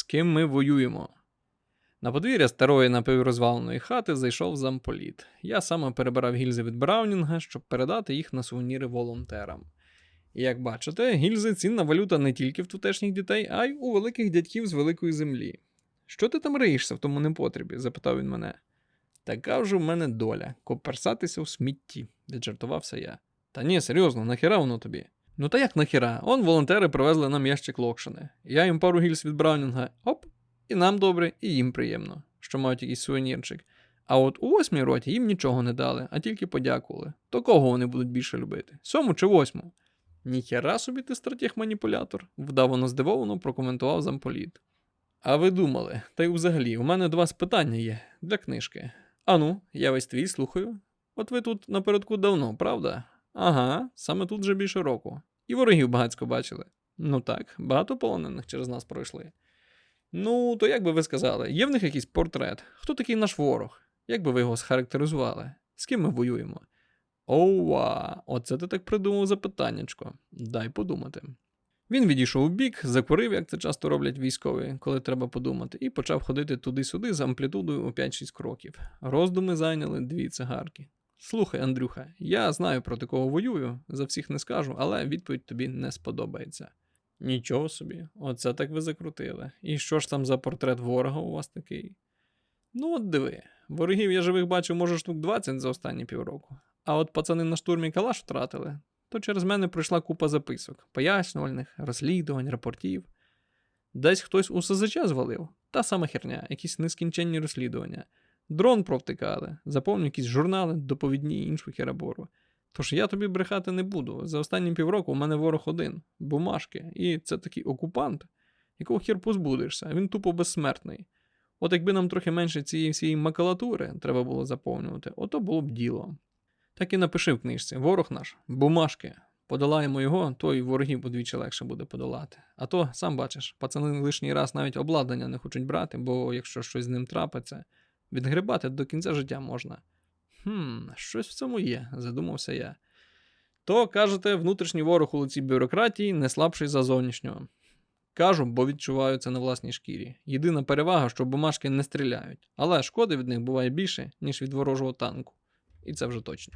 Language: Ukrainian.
ким ми воюємо. На подвір'я старої напіврозваленої хати зайшов замполіт. Я саме перебирав гільзи від Браунінга, щоб передати їх на сувеніри волонтерам. І як бачите, гільзи цінна валюта не тільки в тутешніх дітей, а й у великих дядьків з великої землі. Що ти там риєшся в тому непотребі? запитав він мене. Така вже в мене доля коперсатися в смітті, віджартувався я. Та ні, серйозно, нахіра воно тобі? Ну та як нахіра? Он волонтери привезли нам ящик локшини. Я їм пару гільз від Браунінга, оп, і нам добре, і їм приємно, що мають якийсь сувенірчик. А от у восьмій роті їм нічого не дали, а тільки подякували. То кого вони будуть більше любити? Сьому чи восьму? Ніхера собі ти стратег-маніпулятор, вдавано здивовано прокоментував замполіт. А ви думали, та й взагалі, у мене до вас питання є для книжки. Ану, я весь твій слухаю. От ви тут напередку давно, правда? Ага, саме тут вже більше року. І ворогів багацько бачили. Ну так, багато полонених через нас пройшли. Ну, то як би ви сказали, є в них якийсь портрет? Хто такий наш ворог? Як би ви його схарактеризували? З ким ми воюємо? Оуа, оце ти так придумав запитаннячко. Дай подумати. Він відійшов у бік, закурив, як це часто роблять військові, коли треба подумати, і почав ходити туди-сюди з амплітудою у 5-6 кроків. Роздуми зайняли дві цигарки. Слухай, Андрюха, я знаю проти кого воюю, за всіх не скажу, але відповідь тобі не сподобається. Нічого собі, оце так ви закрутили. І що ж там за портрет ворога у вас такий? Ну, от диви, ворогів я живих бачив, може, штук 20 за останні півроку. А от пацани на штурмі калаш втратили, то через мене пройшла купа записок, пояснювальних, розслідувань, рапортів. Десь хтось у СЗЧ звалив, та сама херня, якісь нескінченні розслідування. Дрон провтикали, заповню якісь журнали, доповідні іншу херабору. Тож я тобі брехати не буду. За останні півроку у мене ворог один бумажки, і це такий окупант, якого хер позбудешся, він тупо безсмертний. От якби нам трохи менше цієї всієї макулатури треба було заповнювати, ото було б діло. Так і напиши в книжці: ворог наш, бумажки. Подолаємо його, то й ворогів удвічі легше буде подолати. А то, сам бачиш, пацани лишній раз навіть обладнання не хочуть брати, бо якщо щось з ним трапиться, відгрибати до кінця життя можна. Хм, щось в цьому є, задумався я. То, кажете, внутрішній ворог у лиці бюрократії не слабший за зовнішнього. Кажу, бо відчуваю це на власній шкірі. Єдина перевага, що бумажки не стріляють, але шкоди від них буває більше, ніж від ворожого танку. І це вже точно.